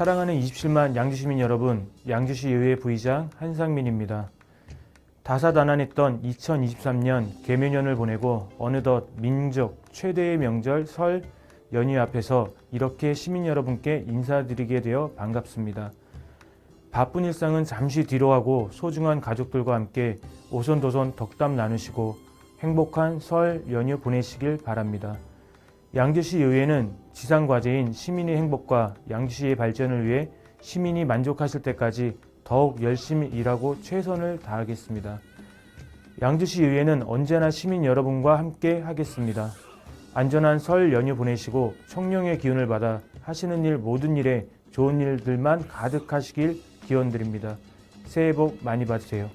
사랑하는 27만 양주시민 여러분, 양주시 의회 부의장 한상민입니다. 다사다난했던 2023년 개묘년을 보내고 어느덧 민족 최대의 명절 설 연휴 앞에서 이렇게 시민 여러분께 인사드리게 되어 반갑습니다. 바쁜 일상은 잠시 뒤로 하고 소중한 가족들과 함께 오손도손 덕담 나누시고 행복한 설 연휴 보내시길 바랍니다. 양주시 의회는 지상 과제인 시민의 행복과 양주시의 발전을 위해 시민이 만족하실 때까지 더욱 열심히 일하고 최선을 다하겠습니다. 양주시 의회는 언제나 시민 여러분과 함께 하겠습니다. 안전한 설 연휴 보내시고 청룡의 기운을 받아 하시는 일 모든 일에 좋은 일들만 가득하시길 기원드립니다. 새해 복 많이 받으세요.